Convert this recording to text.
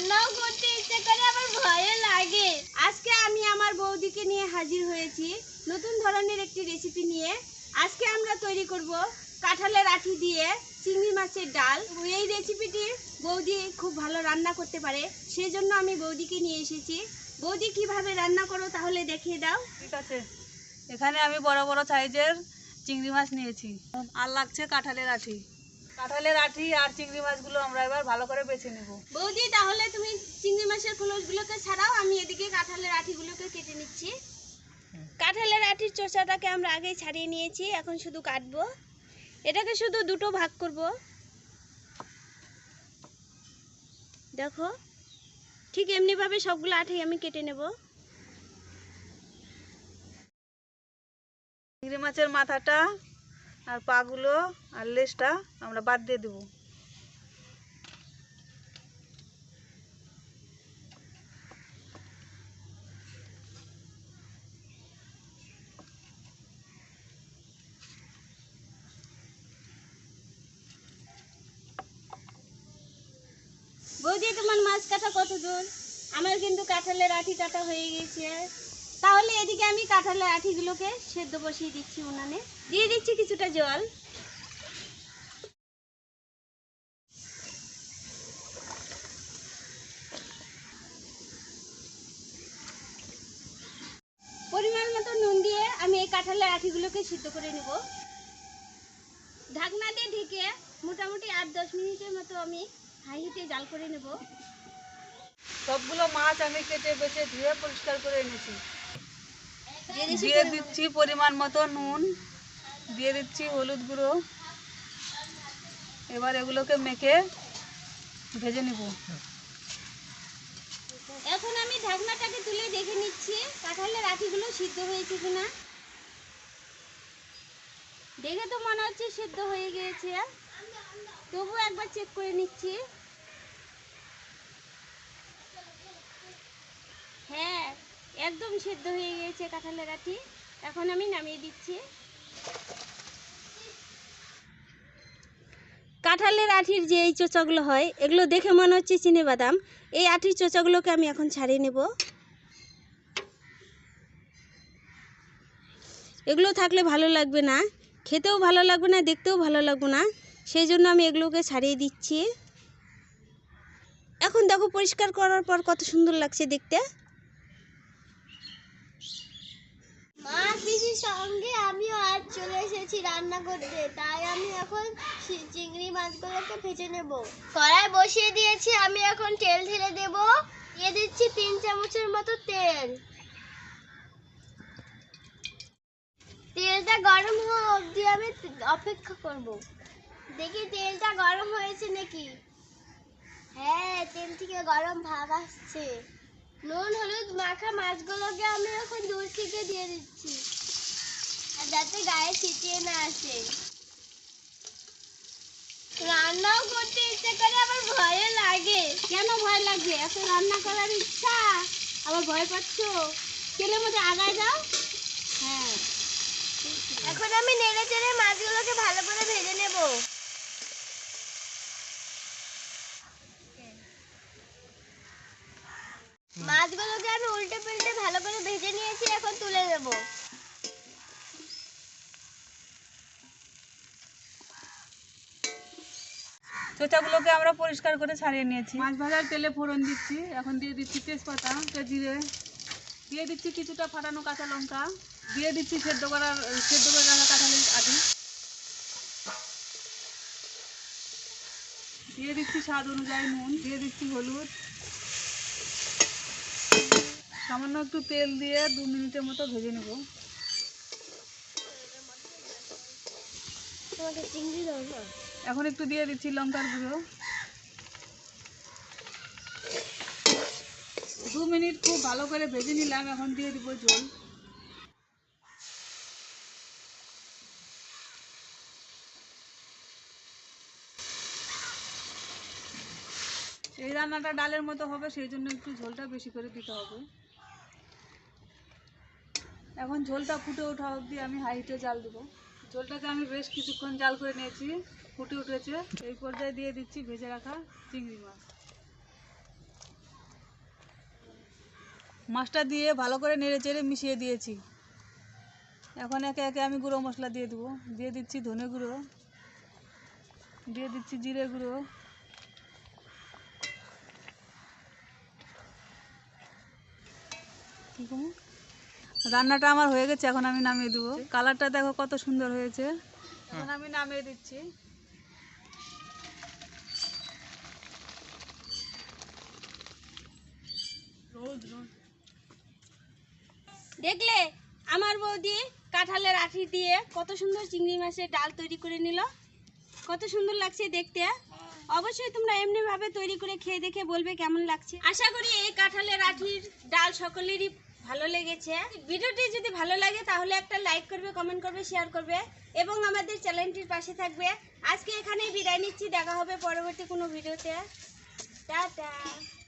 রান্নাও করতে ইচ্ছে করে, আবার ভয়ও লাগে। আজকে আমি আমার বৌদিকে নিয়ে হাজির হয়েছি নতুন ধরনের একটি রেসিপি নিয়ে। আজকে আমরা তৈরি করব কাঁঠালের আঠি দিয়ে চিংড়ি মাছের ডাল। এই রেসিপিটি বৌদি খুব ভালো রান্না করতে পারে সেই জন্য আমি বৌদিকে নিয়ে এসেছি। বৌদি, কীভাবে রান্না করো তাহলে দেখিয়ে দাও। ঠিক আছে। এখানে আমি বড় বড় সাইজের চিংড়ি মাছ নিয়েছি। আর লাগছে কাঁঠালের আঠি। কাঁঠালের আঠি আর চিংড়ি মাছগুলো আমরা এবার ভালো করে বেছে নেব। বৌদি তাহলে তুমি চিংড়ি মাছের খোলসগুলোকে ছাড়াও আমি এদিকে কাঁঠালের আঠিগুলোকে কেটে নিচ্ছি। কাঁঠালের আঠির চোষাটাকে আমরা আগেই ছাড়িয়ে নিয়েছি এখন শুধু কাটবো। এটাকে শুধু দুটো ভাগ করব। দেখো ঠিক এমনিভাবে সবগুলো আঠি আমি কেটে নেব। চিংড়ি মাছের মাথাটা আর পাগুলো আর লেজটা আমরা বাদ দিয়ে দেবো। বৌদি, তোমার মাছ কাটা কত দূর আমার কিন্তু কাঁঠালের আঠি কাটা হয়ে গেছে। তাহলে এদিকে আমি কাঁঠালের আঠিগুলোকে সেদ্ধ বসিয়ে দিচ্ছি উনানে। দিয়ে দিচ্ছি কিছুটা জল। পরিমাণ মতো নুন দিয়ে আমি এই কাঁঠালের আঠিগুলোকে সিদ্ধ করে নেব। ঢাকনা দিয়ে ঢেকে মোটামুটি আট দশ মিনিটের মতো আমি হাই হিটে জাল করে নেব। সবগুলো মাছ আমি কেটে বেছে ধুয়ে পরিষ্কার করে এনেছি। দিয়ে দিচ্ছি পরিমাণ- মতো নুন, দিয়ে দিচ্ছি হলুদ গুঁড়ো। এবার এগুলোকে মেখে ভেজে নিব। এখন আমি ঢাকনাটাকে তুলে দেখে নিচ্ছি, কাঁঠালের আঠিগুলো সিদ্ধ হয়েছে কিনা। দেখে তো মনে হচ্ছে সিদ্ধ হয়ে গিয়েছে। তবু একবার চেক করে নিচ্ছি হ্যাঁ একদম সেদ্ধ হয়ে গিয়েছে কাঁঠালের আঠি এখন আমি নামিয়ে দিচ্ছি। কাঁঠালের আঠির যে এই চোচাগুলো হয়, এগুলো দেখে মনে হচ্ছে চিনে বাদাম। এই আঠির চোচাগুলোকে আমি এখন ছাড়িয়ে নেব। এগুলো থাকলে ভালো লাগবে না। খেতেও ভালো লাগবে না, দেখতেও ভালো লাগবে না। সেই জন্য আমি এগুলোকে ছাড়িয়ে দিচ্ছি। এখন দেখো, পরিষ্কার করার পর কত সুন্দর লাগছে দেখতে। চলে এসেছি রান্না করতে। তাই আমি এখন চিংড়ি মাছগুলোকে ভেজে নেব। কড়াই বসিয়ে দিয়েছি, আমি এখন তেল ঢেলে দেব। দিয়ে দিচ্ছি তিন চামচের মতো তেল। তেলটা গরম হওয়া অবধি আমি অপেক্ষা করব। দেখি তেলটা গরম হয়েছে নাকি? হ্যাঁ তেল থেকে গরম ভাব আসছে। নুন, হলুদ মাখা মাছগুলোকে আমি এখন দূর থেকে দিয়ে দিচ্ছি। আর যাতে গায়ে ছিটিয়ে না আসে। রান্নাও করতে ইচ্ছে করে আবার ভয়ও লাগে। কেন ভয় লাগবে? এত রান্না করার ইচ্ছা? আবার ভয় পাচ্ছ? তেলের মধ্যে আগায় দাও হ্যাঁ। এখন আমি নেড়ে চেড়ে মাছগুলোকে ভালো করে ভেজে নেব। মাছগুলোকে আমি উল্টে পাল্টে ভালো করে ভেজে নিয়েছি এখন তুলে নেব। চোচাগুলোকে আমরা পরিষ্কার করে ছাড়িয়ে নিয়েছি। মাছ ভাজার তেলে ফোড়ন দিচ্ছি। এখন দিয়ে দিচ্ছি তেজপাতা জিরে। দিয়ে দিচ্ছি কিছুটা ফাটানো কাঁচা লঙ্কা। দিয়ে দিচ্ছি সেদ্ধ করার সেদ্ধ করে রাখা কাঁঠালের আদি। দিয়ে দিচ্ছি স্বাদ অনুযায়ী নুন দিয়ে দিচ্ছি হলুদ। সামান্য একটু তেল দিয়ে দু মিনিটের মতো ভেজে নেব। তোমাকে চিংড়ি এখন একটু দিয়ে দিচ্ছি লঙ্কার গুঁড়ো। দু মিনিট খুব ভালো করে ভেজে নিলাম, এখন দিয়ে দিব জল। এই রান্নাটা ডালের মতো হবে, সেই জন্য একটু ঝোলটা বেশি করে দিতে হবে। এখন ঝোলটা ফুটে ওঠা অবধি আমি হাইটে জাল দেবো। ঝোলটাকে আমি বেশ কিছুক্ষণ জাল করে নিয়েছি, ফুটে উঠেছে। এই পর্যায়ে দিয়ে দিচ্ছি ভেজে রাখা চিংড়ি মাছ। মাছটা দিয়ে ভালো করে নেড়ে চেড়ে মিশিয়ে দিয়েছি। এখন একে একে আমি গুঁড়ো মশলা দিয়ে দেবো। দিয়ে দিচ্ছি ধনে গুঁড়ো, দিয়ে দিচ্ছি জিরে গুঁড়ো। কি? রান্নাটা আমার হয়ে গেছে, এখন আমি নামিয়ে দেবো। কালারটা দেখো কত সুন্দর হয়েছে। এখন আমি নামিয়ে দিচ্ছি। দেখলে? আমার বৌদি কাঁঠালের আঠি দিয়ে কত সুন্দর চিংড়ি মাছের ডাল তৈরি করে নিল। কত সুন্দর লাগছে দেখতে। অবশ্যই তোমরা এমনিভাবে তৈরি করে খেয়ে দেখে বলবে কেমন লাগছে। আশা করি এই কাঁঠালের আঠির ডাল সকলেরই ভালো লেগেছে। ভিডিওটি যদি ভালো লাগে, তাহলে একটা লাইক করবে কমেন্ট করবে শেয়ার করবে, এবং আমাদের চ্যানেলটির পাশে থাকবে। আজকে এখানেই বিদায় নিচ্ছি, দেখা হবে পরবর্তী কোনো ভিডিওতে। টাটা।